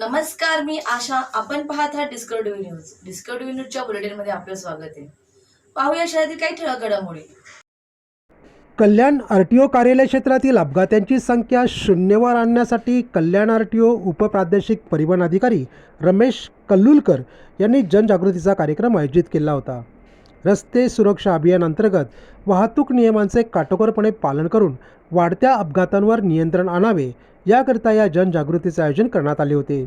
नमस्कार मी आशा. आपण पाहत आहात डिस्कवरी न्यूज. डिस्कवरी न्यूजच्या बुलेटिनमध्ये आपलं स्वागत आहे. पाहूया शहरातील काही ठळक घडामोडी कल्याण आर टी ओ कार्यालय क्षेत्रातील अपघातांची संख्या शून्यवर आणण्यासाठी कल्याण आर टी ओ उपप्रादेशिक परिवहन अधिकारी रमेश कल्लुलकर यांनी जनजागृतीचा कार्यक्रम आयोजित केला होता. रस्ते सुरक्षा अभियानांतर्गत वाहतूक नियमांचे काटेकोरपणे पालन करून वाढत्या अपघातांवर नियंत्रण आणावे याकरिता या जनजागृतीचे आयोजन करण्यात आले होते.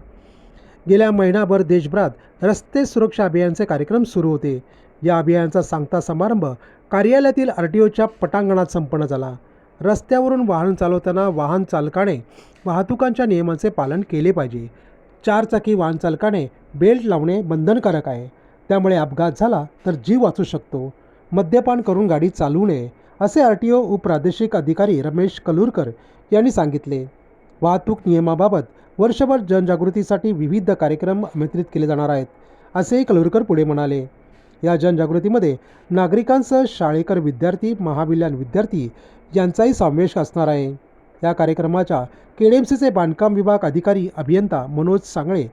गेल्या महिनाभर देशभरात रस्ते सुरक्षा अभियानचे कार्यक्रम सुरू होते. या अभियानाचा सांगता समारंभ कार्यालयातील आर टी ओच्या पटांगणात संपन्न झाला. रस्त्यावरून वाहन चालवताना वाहन चालकाने वाहतुकांच्या नियमांचे पालन केले पाहिजे. चारचाकी वाहन चालकाने बेल्ट लावणे बंधनकारक आहे. त्यामुळे अपघात झाला तर जीव वाचू शकतो. मद्यपान करून गाडी चालवू नये असे आर टी ओ उपप्रादेशिक अधिकारी रमेश कलूरकर यांनी सांगितले. वाहतूक नियमाबाबत वर्षभर जनजागृतीसाठी विविध कार्यक्रम आमंत्रित केले जाणार आहेत असेही कलूरकर पुढे म्हणाले. या जनजागृतीमध्ये नागरिकांसह शाळेकर विद्यार्थी महाविद्यालयीन विद्यार्थी यांचाही समावेश असणार आहे. या कार्यक्रमाच्या केडीएमसीचे बांधकाम विभाग अधिकारी अभियंता मनोज सांगळे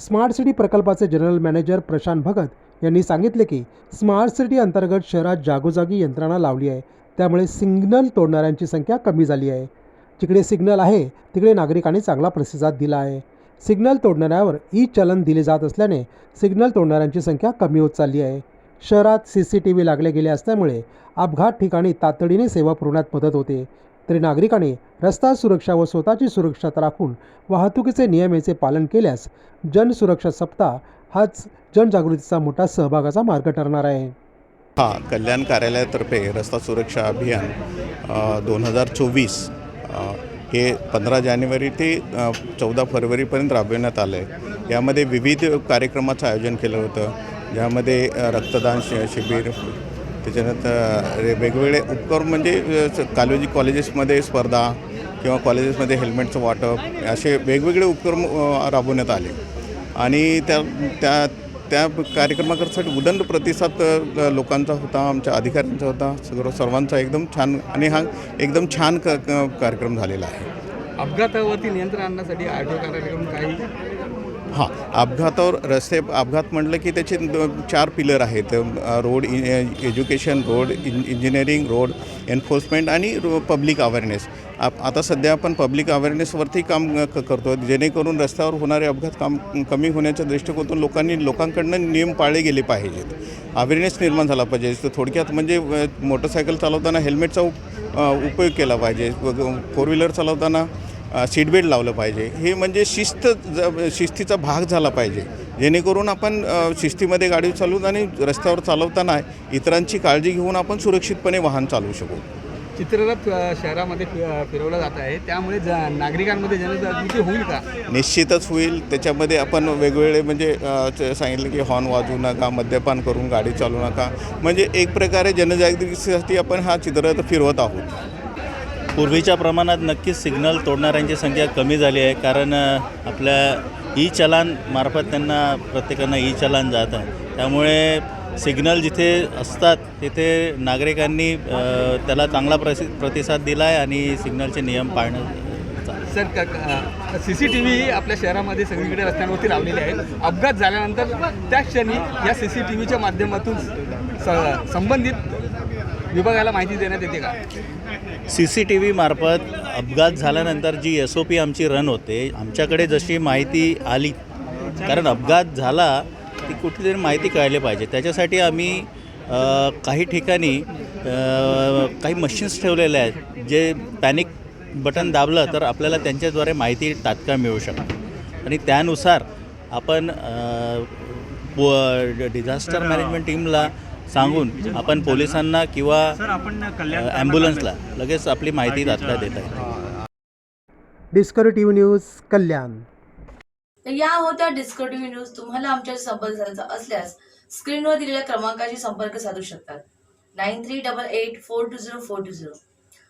स्मार्ट सिटी प्रकल्पाचे जनरल मॅनेजर प्रशांत भगत यांनी सांगितले की स्मार्ट सिटी अंतर्गत शहरात जागोजागी यंत्रणा लावली आहे. त्यामुळे सिग्नल तोडणाऱ्यांची संख्या कमी झाली आहे. जिकडे सिग्नल आहे तिकडे नागरिकांनी चांगला प्रतिसाद दिला आहे. सिग्नल तोडणाऱ्यावर ई चलन दिले जात असल्याने सिग्नल तोडणाऱ्यांची संख्या कमी होत चालली आहे. शहरात सी सी टी व्ही लागले गेले असल्यामुळे अपघात ठिकाणी तातडीने सेवा पुरवण्यात मदत होते. तरी नागरिकांनी रस्ता सुरक्षा व स्वतःची सुरक्षा राखून वाहतुकीचे नियमेचे पालन केल्यास जनसुरक्षा सप्ताह हाच जनजागृतीचा मोठा सहभागाचा मार्ग ठरणार आहे. हा कल्याण कार्यालयातर्फे रस्ता सुरक्षा अभियान दोन हजार चोवीस हे पंधरा जानेवारी ते चौदा फरवरीपर्यंत राबविण्यात आलं आहे यामध्ये विविध कार्यक्रमाचं आयोजन केलं होतं. ज्यामध्ये रक्तदान शिबिर त्याच्यानंतर वेगवेगळे उपक्रम म्हणजे कालोजी कॉलेजेसमध्ये स्पर्धा किंवा कॉलेजेसमध्ये हेल्मेटचं वाटप असे वेगवेगळे उपक्रम राबवण्यात आले. आणि त्या त्या त्या कार्यक्रमाकरसाठी उदंड प्रतिसाद लोकांचा होता आमच्या अधिकाऱ्यांचा होता सगळं सर्वांचा एकदम छान आणि हा एकदम छान क कार्यक्रम झालेला आहे. अपघातावरती नियंत्रण आणण्यासाठी आठवड कार्यक्रम काही हां अपघातावर रस्ते अपघात म्हटलं की त्याचे चार पिलर आहेत. रोड इ एज्युकेशन रोड इंज इंजिनिअरिंग रोड एन्फोर्समेंट आणि रो पब्लिक अवेअरनेस. आप आता सध्या आपण पब्लिक अवेअरनेसवरती काम क करतो जेणेकरून रस्त्यावर होणारे अपघात काम कमी होण्याच्या दृष्टिकोनातून लोकांनी लोकांकडनं नियम पाळले गेले पाहिजेत. अवेअरनेस निर्माण झाला पाहिजे. तर थोडक्यात म्हणजे मोटरसायकल चालवताना हेल्मेटचा उप उपयोग केला पाहिजे. फोर व्हीलर चालवताना सीट बेल्ट लावलं पाहिजे. हे म्हणजे शिस्त ज शिस्तीचा भाग झाला पाहिजे. जेणेकरून आपण शिस्तीमध्ये गाडी चालवून आणि रस्त्यावर चालवताना इतरांची काळजी घेऊन आपण सुरक्षितपणे वाहन चालवू शकू. चित्ररथ शहरामध्ये फिरवलं जात आहे. त्यामुळे ज नागरिकांमध्ये जनजागृती होईल का? निश्चितच होईल. त्याच्यामध्ये आपण वेगवेगळे म्हणजे सांगितलं की हॉर्न वाजवू नका मद्यपान करून गाडी चालवू नका. म्हणजे एक प्रकारे जनजागृतीसाठी आपण हा चित्ररथ फिरवत आहोत. पूर्वीच्या प्रमाणात नक्कीच सिग्नल तोडणाऱ्यांची संख्या कमी झाली आहे कारण आपल्या ई चलान मार्फत त्यांना प्रत्येकांना ई चलान जात आहे. त्यामुळे सिग्नल जिथे असतात तिथे नागरिकांनी त्याला चांगला प्रसि प्रतिसाद दिला आहे आणि सिग्नलचे नियम पाळणं sir C C T V आपल्या शहरामध्ये सगळीकडे रस्त्यांवरती लावलेले आहेत अपघात झाल्यानंतर त्या क्षणी या सी सी टी व्हीच्या माध्यमातून स संबंधित विभागाला माहिती देण्यात येते का? सी सी टी व्ही मार्फत अपघात झाल्यानंतर जी एस ओ पी आमची रन होते आमच्याकडे जशी माहिती आली कारण अपघात झाला ती कुठेतरी माहिती कळली पाहिजे. त्याच्यासाठी आम्ही काही ठिकाणी काही मशीन्स ठेवलेले आहेत जे पॅनिक बटन दाबलं तर आपल्याला त्यांच्याद्वारे माहिती तात्काळ मिळू शकते. आणि त्यानुसार आपण डिझास्टर मॅनेजमेंट टीमला सांगून आपण पोलिसांना किंवा ॲम्ब्युलन्सला लगेच आपली माहिती तात्काळ देत आहे Discovery T V news Kalyan. तर या होत्या डिस्कवरी न्यूज तुम्हाला आमच्याशी संपर्क साधायचा असल्यास स्क्रीनवर दिलेल्या क्रमांकाशी संपर्क साधू शकतात. Nine three double eight four two zero four two zero.